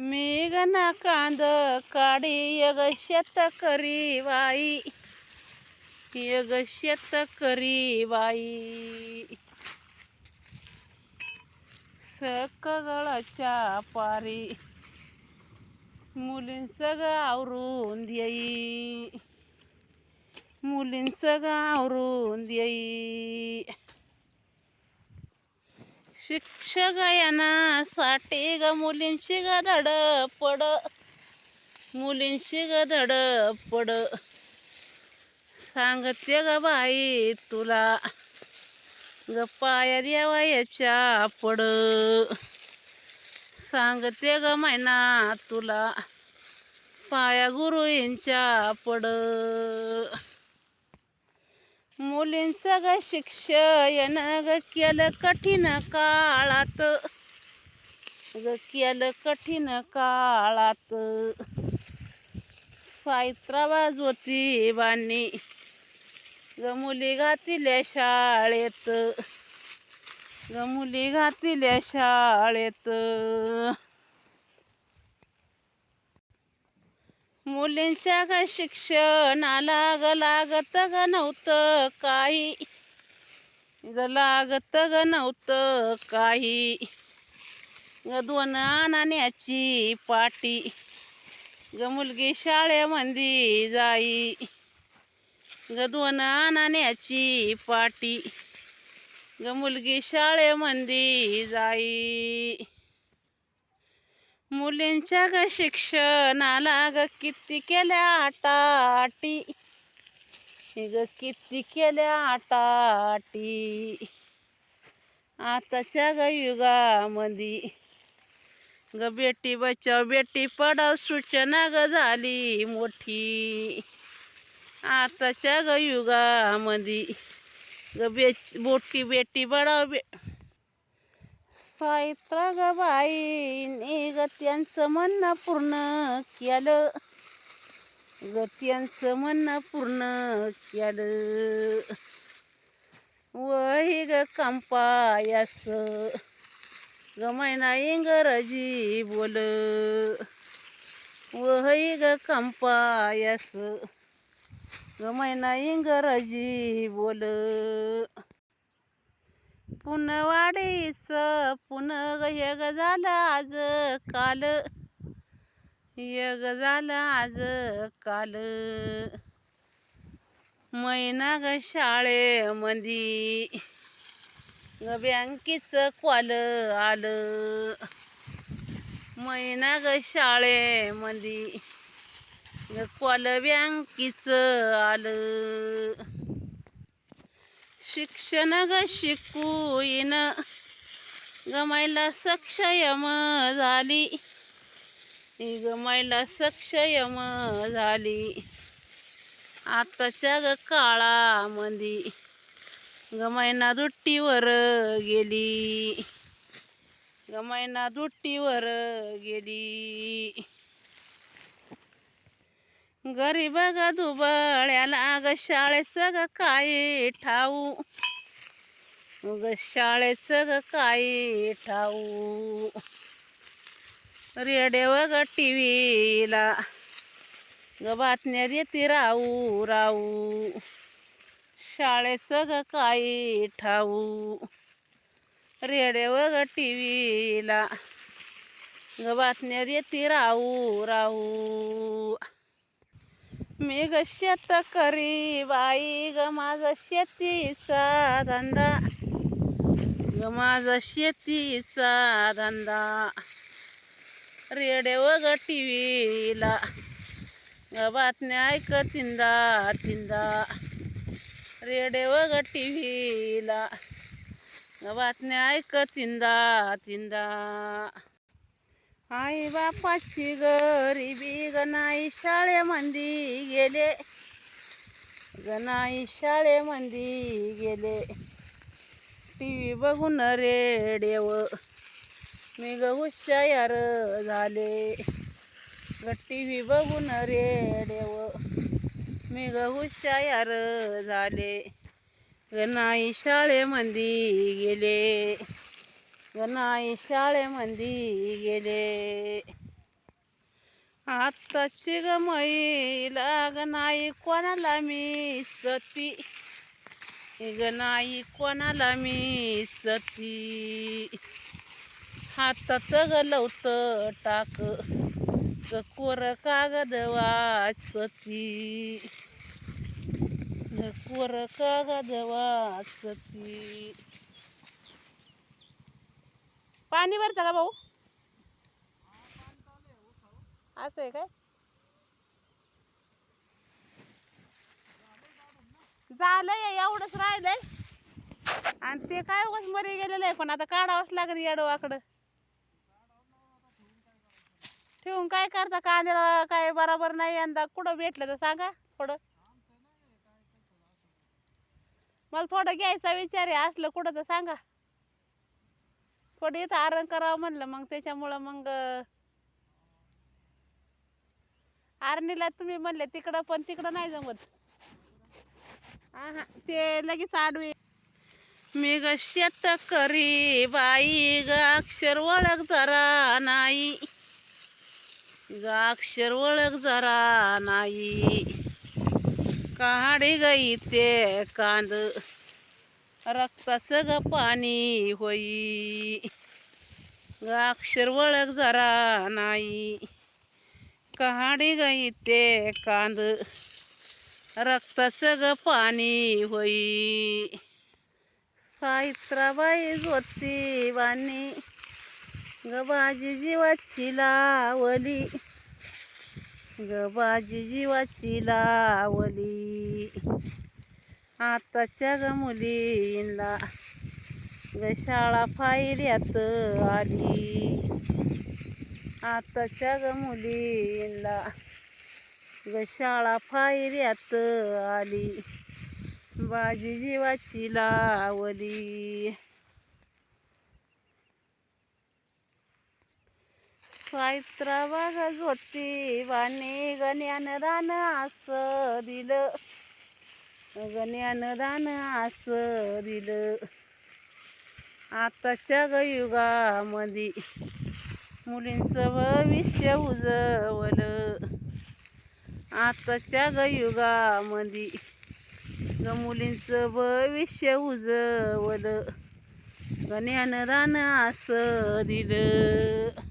मी गना कांद काढी यग शेत करी बाई यग शेत करी बाई सकळच्या पारी मुलींचं ग आवरून देई मुलींचं ग आवरून देई शिक्षकसाठी ग मुलींची ग धडपड मुलींची ग धडपड सांगते ग बाई तुला ग पाया द्यावा याच्या पड. सांगते ग मैना तुला पाया गुरुजींच्या पड. मुलींचं ग शिक्षण ग केलं कठीण काळात. ग केलं कठीण काळात. सावित्राबा ज्योतिबानी ग मुली घातिल्या शाळेत. ग मुली घातिल्या शाळेत. मुलींच्या ग शिक्षणाला ग लागत ग नव्हतं काही. ग लागत ग नव्हतं काही. ग दोन आणण्याची पाटी. ग मुलगी शाळेमध्ये जाई. ग दोन आणण्याची पाटी. ग मुलगी शाळेमध्ये जाई. मुलींच्या ग शिक्षणाला ग किती केल्या आटाटी ग किती केल्या आटाटी आताच्या ग युगामध्ये ग बेटी बचाव बेटी पडाव सूचना ग झाली मोठी. आताच्या ग युगामध्ये ग बे मोठी बेटी बडाव बे सावित्रा ग बाई ग त्यांचं म्हणणं पूर्ण केलं. ग त्यांचं म्हणणं पूर्ण केलं. वही ग कंपायास ग मैना इंग्रजी बोल. वही ग कंपायास ग मैना इंग्रजी बोल. पुनवाडीच पुन ग यग झालं आज काल. यग झालं आज काल. मैना ग शाळेमंदी ग बँकीचं क्वाल आलं. मैना ग शाळेमंदी ग क्वाल बँकीचं आलं. शिक्षण ग शिकून गमायला सक्षयम झाली गमायला सक्षयम झाली आताच्या ग काळामध्ये गमायना दुट्टीवर गेली गमायना दुट्टीवर गेली गरीब ग दुबळ्याला ग शाळेचं ग काय ठाऊ. ग शाळेचं ग काय ठाऊ. रेडिओ ग टी व्हीला ग बातम्या येते राहू राहू. शाळेचं ग काय ठाऊ. रेडिओ ग टी व्हीला ग बातम्या येते राहू राहू. मी ग शेत करी बाई ग माझा शेतीचा धंदा. ग माझा शेतीचा धंदा. रेडिओ ग टी व्हीला ग बातम्या ऐक तिंदा. तिंदा रेडिओ ग टी व्हीला ग बातम्या ऐक तिंदा तिंदा. आई बापाची गरिबी ग शाळेमंदी गेले. ग शाळेमंदी गेले. टी व्ही बघून रेडिओ मी ग हुशार झाले. ग टी व्ही बघून रेडिओ मी ग हुशार झाले. ग शाळेमंदी गेले. नाही शाळेमंदी गेले. आत्ताची ग मई लाग नाही कोणाला मी सती ग नाही कोणाला मी सती हातात ग लवत टाक ग कोर कागद वाचती? ग कोर कागद वाचती? पाणी भरतं का भाऊ. असं आहे काय? झालंय एवढंच राहिलंय. आणि ते काय उगाच मरी गेलेलं आहे पण आता काढावंच लागेल येडवाकडं. ठेवून काय करता कांद्याला काय बरोबर नाही यंदा कुठं भेटलं तर सांगा थोडं. मला थोडं घ्यायचा विचार आहे असलं कुठं तर सांगा. पण इथं आरण करावं म्हणलं मग त्याच्यामुळं मग आरणीला तुम्ही म्हणले तिकडं पण तिकडं नाही जमत. आहा, ते लगेच आडवे. मी ग शेतकरी बाई ग अक्षर ओळख जरा नाही. ग अक्षर ओळख जरा नाही. काढी गई ते कांद. रक्ताचं ग पाणी होई. ग अक्षर वळख जरा नाही. कहाडी गई ते कांद. रक्ताचं ग पाणी होई. सावित्राबाई ज्योतिबानी ग बाजी जीवाची लावली. ग बाजी जीवाची लावली. आताच्या ग मुलींना ग शाळा आली. आताच्या ग मुलींना ग शाळा आली. बाजी जीवाची लावली. पायत्रा बागा जोटी वाने गण्यान रान असं दिलं. गण्यान रान असं दिलं आताच्या ग मुलींचं भविष्य उजवलं. आताच्या गयुगामध्ये ग मुलींचं भविष्य उजवलं. गण्यान रान असं दिलं